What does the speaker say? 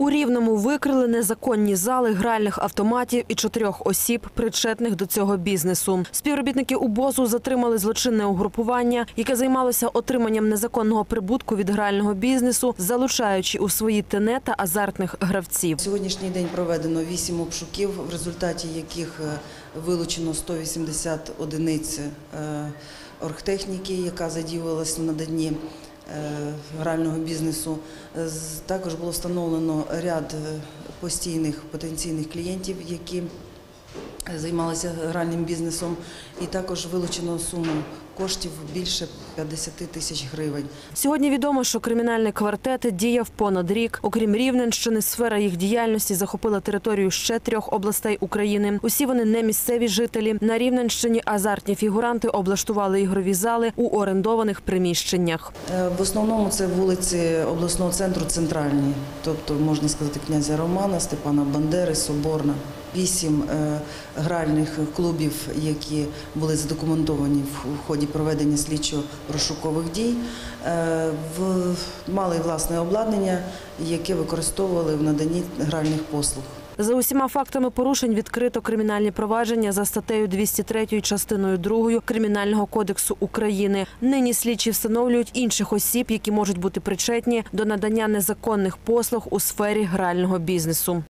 У Рівному викрили незаконні зали гральних автоматів і чотирьох осіб, причетних до цього бізнесу. Співробітники УБОЗу затримали злочинне угрупування, яке займалося отриманням незаконного прибутку від грального бізнесу, залучаючи у свої тене та азартних гравців. Сьогоднішній день проведено 8 обшуків, в результаті яких е, вилучено 180 одиниць е, оргтехніки, яка задіювалася в наданні грального бізнесу. Також було встановлено ряд е, постійних потенційних клієнтів, які займалися гральним бізнесом, і також вилучено суму коштів більше 50 тисяч гривень. Сьогодні відомо, що кримінальний квартет діяв понад рік. Окрім Рівненщини, сфера їх діяльності захопила територію ще трьох областей України. Усі вони не місцеві жителі. На Рівненщині азартні фігуранти облаштували ігрові зали у орендованих приміщеннях. Е, В основному це вулиці обласного центру центральні, тобто можна сказати князя Романа, Степана Бандери, Соборна. Вісім е, гральних клубів, які були задокументовані в ході проведення слідчо-розшукових дій, е, мали власне обладнання, яке використовували в наданні гральних послуг. За усіма фактами порушень відкрито кримінальні провадження за статтею 203 частиною 2 Кримінального кодексу України. Нині слідчі встановлюють інших осіб, які можуть бути причетні до надання незаконних послуг у сфері грального бізнесу.